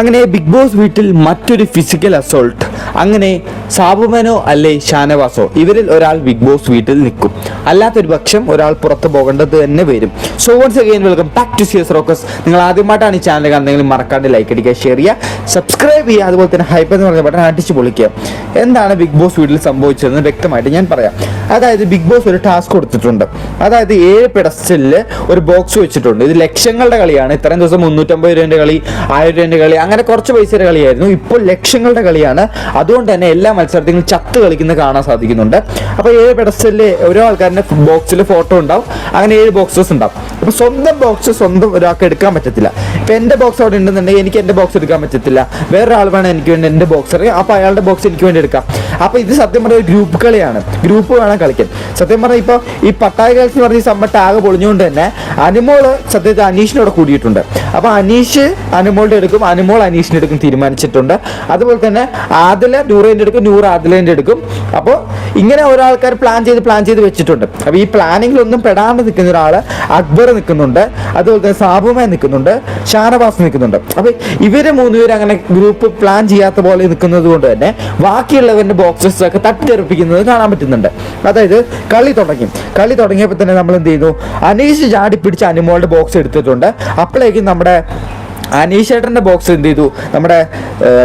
അങ്ങനെ big boss വീട്ടിൽ മറ്റൊരു ഫിസിക്കൽ അസോൾട്ട് അങ്ങനെ സാബുമനോ അല്ലെ ഷാനവാസോ ഇവരിൽ ഒരാൾ ബിഗ് ബോസ് വീട്ടിൽ നിൽക്കും. അല്ലാത്തൊരു പക്ഷം ഒരാൾ പുറത്ത് പോകേണ്ടത് തന്നെ വരും. So once again welcome back to സിയസ് റോക്കസ് നിങ്ങൾ ആദ്യമായിട്ടാണ് ഈ ചാനൽ കാണുന്നതെങ്കിൽ മറക്കാണ്ട് ലൈക്ക് അടിക്കുക ഷെയർ ചെയ്യുക സബ്സ്ക്രൈബ് ചെയ്യുക അതുപോലെ തന്നെ ഹൈപ്പ് എന്ന് പറഞ്ഞ ബട്ടൺ അടിച്ച് പൊളിക്കുക. എന്താണ് ബിഗ് ബോസ് വീട്ടിൽ സംഭവിച്ചതെന്ന് വ്യക്തമായിട്ട് ഞാൻ പറയാം. അതായത് ബിഗ് ബോസ് ഒരു ടാസ്ക് കൊടുത്തിട്ടുണ്ട്. അതായത് ഏഴ് പെഡസ്റ്റലിൽ ഒരു ബോക്സ് വെച്ചിട്ടുണ്ട്. ഇത് ലക്ഷങ്ങളുടെ കളിയാണ്. ഇത്രയും ദിവസം മുന്നൂറ്റമ്പത് രൂപേന്റെ കളി ആയിരം രൂപേന്റെ കളി അങ്ങനെ കുറച്ച് പൈസയുടെ കളിയായിരുന്നു. ഇപ്പോൾ ലക്ഷങ്ങളുടെ കളിയാണ്. അതുകൊണ്ട് തന്നെ എല്ലാ മത്സരത്തിലും ചത്ത് കളിക്കുന്ന കാണാൻ സാധിക്കുന്നുണ്ട്. അപ്പോൾ ഏഴ് പെഡസ്റ്റലിൽ ഓരോ ആൾക്കാരുടെ ബോക്സിൽ ഫോട്ടോ ഉണ്ടാവും. അങ്ങനെ ഏഴ് ബോക്സസ് ഉണ്ടാവും. അപ്പോൾ സ്വന്തം ബോക്സ് സ്വന്തം ഒരാൾക്ക് എടുക്കാൻ പറ്റത്തില്ല. ഇപ്പൊ എന്റെ ബോക്സ് അവിടെ ഉണ്ടെന്നുണ്ടെങ്കിൽ എനിക്ക് എന്റെ ബോക്സ് എടുക്കാൻ പറ്റത്തില്ല. വേറൊരാൾ വേണം എനിക്ക് വേണ്ടി എന്റെ ബോക്സ് അറിയാം അപ്പോൾ അയാളുടെ ബോക്സ് എനിക്ക് വേണ്ടി എടുക്കാം. അപ്പോൾ ഇത് സത്യം പറഞ്ഞ ഒരു ഗ്രൂപ്പ് കളിയാണ്. ഗ്രൂപ്പ് വേണം കളിക്കാൻ. സത്യം പറഞ്ഞാൽ ഇപ്പോൾ ഈ പട്ടായ എന്ന് പറഞ്ഞ സംഭവം ടാഗ് പൊളിഞ്ഞുകൊണ്ട് തന്നെ അനുമോൾ സത്യത്തിൽ അനീഷിനോട് കൂടിയിട്ടുണ്ട്. അപ്പോൾ അനീഷ് അനുമോളുടെ എടുക്കും അനുമോൾ അനീഷിന്റെ എടുക്കും തീരുമാനിച്ചിട്ടുണ്ട്. അതുപോലെ തന്നെ ആദില നൂറേന്റെ എടുക്കും നൂറ് ആദിലേന്റെ എടുക്കും അപ്പോൾ ഇങ്ങനെ ഒരാൾക്കാർ പ്ലാൻ ചെയ്ത് പ്ലാൻ ചെയ്ത് വെച്ചിട്ടുണ്ട്. അപ്പോൾ ഈ പ്ലാനിങ്ങിലൊന്നും പെടാണ്ട് നിൽക്കുന്ന ഒരാൾ അക്ബർ നിൽക്കുന്നുണ്ട്. അതുപോലെ തന്നെ സാബുമായി നിൽക്കുന്നുണ്ട്. ഷാനവാസ് നിൽക്കുന്നുണ്ട്. അപ്പോൾ ഇവർ മൂന്നുപേരും അങ്ങനെ ഗ്രൂപ്പ് പ്ലാൻ ചെയ്യാത്ത പോലെ നിൽക്കുന്നത് കൊണ്ട് തന്നെ ബാക്കിയുള്ളവരുടെ ബോക്സസ് ഒക്കെ തട്ടിത്തെറിപ്പിക്കുന്നത് കാണാൻ പറ്റുന്നുണ്ട്. അതായത് കളി തുടങ്ങി. കളി തുടങ്ങിയപ്പോൾ തന്നെ നമ്മൾ എന്ത് ചെയ്തു? അനീഷ് ചാടി പിടിച്ച് അനുമോളുടെ ബോക്സ് എടുത്തിട്ടുണ്ട്. അപ്പോഴേക്കും നമ്മുടെ അനീഷ് ചേട്ടന്റെ ബോക്സ് എന്ത് ചെയ്തു നമ്മുടെ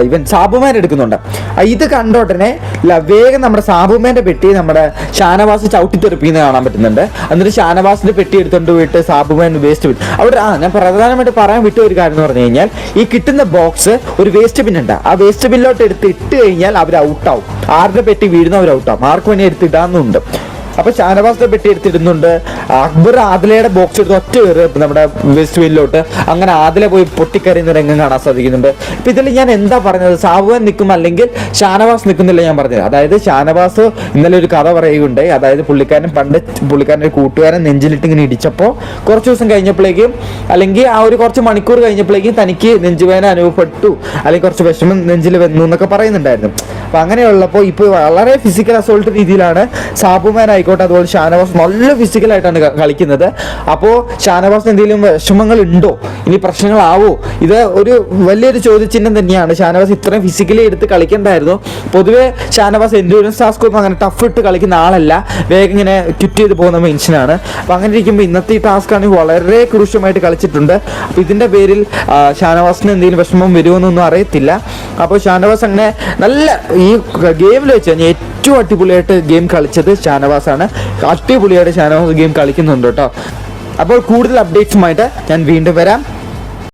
ഇവൻ സാബുമാൻ എടുക്കുന്നുണ്ട്. ആ, ഇത് കണ്ടോട്ടനെ ല- വേഗം നമ്മുടെ സാബുമാന്റെ പെട്ടി നമ്മുടെ ഷാനവാസ് ചവിട്ടിത്തെറിപ്പിക്കുന്നത് കാണാൻ പറ്റുന്നുണ്ട്. എന്നിട്ട് ഷാനവാസിന്റെ പെട്ടി എടുത്തുകൊണ്ട് പോയിട്ട് സാബുമാൻ വേസ്റ്റ് ബിൻ അവിടെ ആ ഞാൻ പ്രധാനമായിട്ട് പറയാൻ വിട്ട ഒരു കാര്യം എന്ന് പറഞ്ഞു കഴിഞ്ഞാൽ ഈ കിട്ടുന്ന ബോക്സ് ഒരു വേസ്റ്റ് ബിൻ ഉണ്ട്. ആ വേസ്റ്റ് ബിന്നിലോട്ട് എടുത്ത് ഇട്ട് കഴിഞ്ഞാൽ അവർ ഔട്ടാവും ആരുടെ പെട്ടി വീഴുന്ന അവർ ഔട്ടാവും ആർക്ക് വേണ്ടി എടുത്തിടാന്നുണ്ട് അപ്പൊ ഷാനവാസിന്റെ പെട്ടി എടുത്തിടുന്നുണ്ട്. അക്ബർ ആദിലയുടെ ബോക്സ് എടുത്ത് ഒറ്റ കയറി നമ്മുടെ വെസ്റ്റ് വില്ലോട്ട് അങ്ങനെ ആദില പോയി പൊട്ടിക്കരയുന്ന രംഗം കാണാൻ സാധിക്കുന്നുണ്ട്. ഇപ്പൊ ഇതിൽ ഞാൻ എന്താ പറഞ്ഞത്? സാബുവൻ നിൽക്കും അല്ലെങ്കിൽ ഷാനവാസ് നിൽക്കുന്നില്ല ഞാൻ പറഞ്ഞത്. അതായത് ഷാനവാസ് ഇന്നലെ ഒരു കഥ പറയുകയുണ്ടായി. അതായത് പുള്ളിക്കാരൻ പണ്ട് പുള്ളിക്കാരന്റെ ഒരു കൂട്ടുകാരൻ നെഞ്ചിലിട്ട് ഇങ്ങനെ ഇടിച്ചപ്പോൾ കുറച്ച് ദിവസം കഴിഞ്ഞപ്പോഴേക്കും അല്ലെങ്കിൽ ആ ഒരു കുറച്ച് മണിക്കൂർ കഴിഞ്ഞപ്പോഴേക്കും തനിക്ക് നെഞ്ചുവേദന അനുഭവപ്പെട്ടു. അല്ലെങ്കിൽ കുറച്ച് വിഷമം നെഞ്ചിൽ വന്നു എന്നൊക്കെ പറയുന്നുണ്ടായിരുന്നു. അപ്പൊ അങ്ങനെയുള്ളപ്പോൾ ഇപ്പൊ വളരെ ഫിസിക്കൽ അസോൾട്ട് രീതിയിലാണ് സാബുമാൻ ആയിക്കോട്ടെ അതുപോലെ ഷാനവാസ് നല്ല ഫിസിക്കലായിട്ടാണ് കളിക്കുന്നത്. അപ്പോൾ ഷാനവാസിന് എന്തെങ്കിലും വിഷമങ്ങൾ ഉണ്ടോ ഇനി പ്രശ്നങ്ങളാവോ? ഇത് ഒരു വലിയൊരു ചോദ്യചിഹ്നം തന്നെയാണ്. ഷാനവാസ് ഇത്രയും ഫിസിക്കലി എടുത്ത് കളിക്കണ്ടായിരുന്നു. പൊതുവേ ഷാനവാസ് എൻഡ്യൂറൻസ് ടാസ്ക് ഒന്നും അങ്ങനെ ടഫ് ഇട്ട് കളിക്കുന്ന ആളല്ല. വേഗം ഇങ്ങനെ ക്വിറ്റ് ചെയ്ത് പോകുന്ന മെൻഷനാണ് അപ്പോൾ അങ്ങനെ ഇരിക്കുമ്പോൾ ഇന്നത്തെ ഈ ടാസ്ക് ആണെങ്കിൽ വളരെ ക്രൂഷ്യമായിട്ട് കളിച്ചിട്ടുണ്ട്. അപ്പോൾ ഇതിന്റെ പേരിൽ ഷാനവാസിന് എന്തെങ്കിലും വിഷമം വരുമെന്നൊന്നും അറിയത്തില്ല. അപ്പോൾ ഷാനവാസ് അങ്ങനെ നല്ല ഈ ഗെയിമിൽ വെച്ച് കഴിഞ്ഞാൽ ഏറ്റവും അടിപൊളിയായിട്ട് ഗെയിം കളിച്ചത് ഷാനവാസാണ്. അടിപൊളിയായിട്ട് ഷാനവാസ് ഗെയിം കളിക്കുന്നുണ്ട് കേട്ടോ. അപ്പോൾ കൂടുതൽ അപ്ഡേറ്റ്സുമായിട്ട് ഞാൻ വീണ്ടും വരാം.